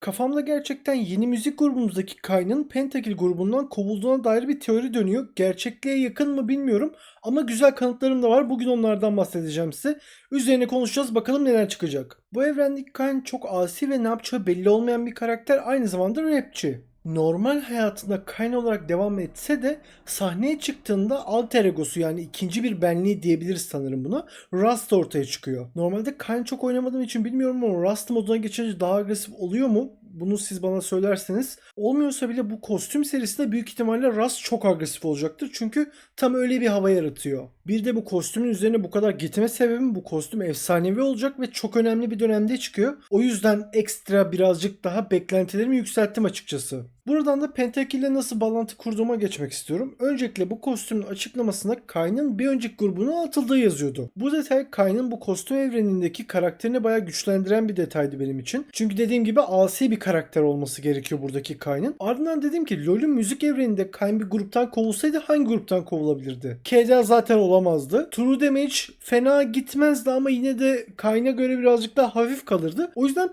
Kafamda gerçekten yeni müzik grubumuzdaki Kayn'ın Pentakill grubundan kovulduğuna dair bir teori dönüyor. Gerçekliğe yakın mı bilmiyorum ama güzel kanıtlarım da var. Bugün onlardan bahsedeceğim size. Üzerine konuşacağız bakalım neler çıkacak. Bu evrendeki Kayn çok asi ve ne yapacağı belli olmayan bir karakter aynı zamanda rapçi. Normal hayatında Kayn olarak devam etse de sahneye çıktığında alter egosu yani ikinci bir benliği diyebiliriz sanırım buna. Rust ortaya çıkıyor. Normalde Kayn çok oynamadığım için bilmiyorum ama Rust moduna geçince daha agresif oluyor mu? Bunu siz bana söylerseniz. Olmuyorsa bile bu kostüm serisinde büyük ihtimalle Rust çok agresif olacaktır. Çünkü tam öyle bir hava yaratıyor. Bir de bu kostümün üzerine bu kadar gitme sebebim bu kostüm efsanevi olacak ve çok önemli bir dönemde çıkıyor. O yüzden ekstra birazcık daha beklentilerimi yükselttim açıkçası. Buradan da Pentakill ile nasıl bağlantı kurduğuma geçmek istiyorum. Öncelikle bu kostümün açıklamasında Kayn'ın bir önceki grubuna atıldığı yazıyordu. Bu detay Kayn'ın bu kostüm evrenindeki karakterini bayağı güçlendiren bir detaydı benim için. Çünkü dediğim gibi asi bir karakter olması gerekiyor buradaki Kayn'ın. Ardından dedim ki LoL'ün müzik evreninde Kayn bir gruptan kovulsaydı hangi gruptan kovulabilirdi? KDA zaten olamazdı. True Damage fena gitmezdi ama yine de Kayn'a göre birazcık daha hafif kalırdı. O yüzden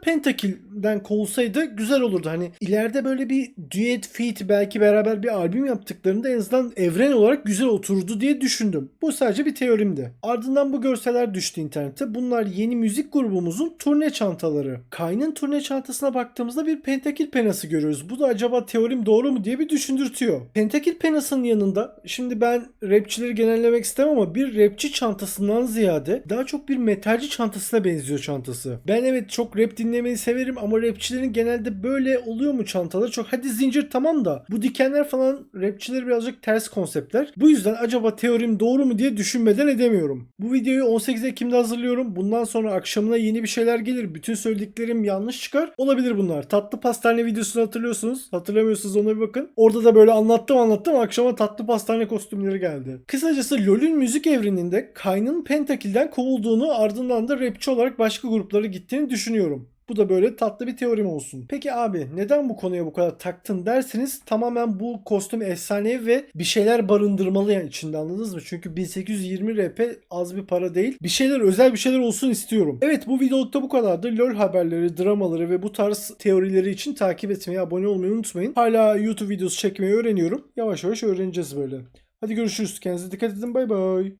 Pentakill'den kovulsaydı güzel olurdu. Hani ileride böyle bir duet feat belki beraber bir albüm yaptıklarında en azından evren olarak güzel otururdu diye düşündüm. Bu sadece bir teorimdi. Ardından bu görseler düştü internete. Bunlar yeni müzik grubumuzun turne çantaları. Kayn'ın turne çantasına baktığımızda bir pentakil penası görüyoruz. Bu da acaba teorim doğru mu diye bir düşündürtüyor. Pentakil penasının yanında şimdi ben rapçileri genellemek istemem ama bir rapçi çantasından ziyade daha çok bir metalci çantasına benziyor çantası. Ben evet çok rap dinlemeyi severim ama rapçilerin genelde böyle oluyor mu çantaları? Çok hadi zincir tamam da bu dikenler falan rapçileri birazcık ters konseptler. Bu yüzden acaba teorim doğru mu diye düşünmeden edemiyorum. Bu videoyu 18 Ekim'de hazırlıyorum. Bundan sonra akşamına yeni bir şeyler gelir. Bütün söylediklerim yanlış çıkar. Olabilir bunlar. Tatlı pastane videosunu hatırlıyorsunuz. Hatırlamıyorsunuz ona bir bakın. Orada da böyle anlattım anlattım akşama tatlı pastane kostümleri geldi. Kısacası LoL'ün müzik evreninde Kayn'ın Pentakill'den kovulduğunu ardından da rapçi olarak başka gruplara gittiğini düşünüyorum. Bu da böyle tatlı bir teorim olsun. Peki abi neden bu konuya bu kadar taktın derseniz tamamen bu kostüm efsanevi ve bir şeyler barındırmalı yani içinde anladınız mı? Çünkü 1820 RP az bir para değil. Bir şeyler özel bir şeyler olsun istiyorum. Evet bu videolukta bu kadardı. LoL haberleri, dramaları ve bu tarz teorileri için takip etmeyi, abone olmayı unutmayın. Hala YouTube videosu çekmeyi öğreniyorum. Yavaş yavaş öğreneceğiz böyle. Hadi görüşürüz. Kendinize dikkat edin. Bay bay.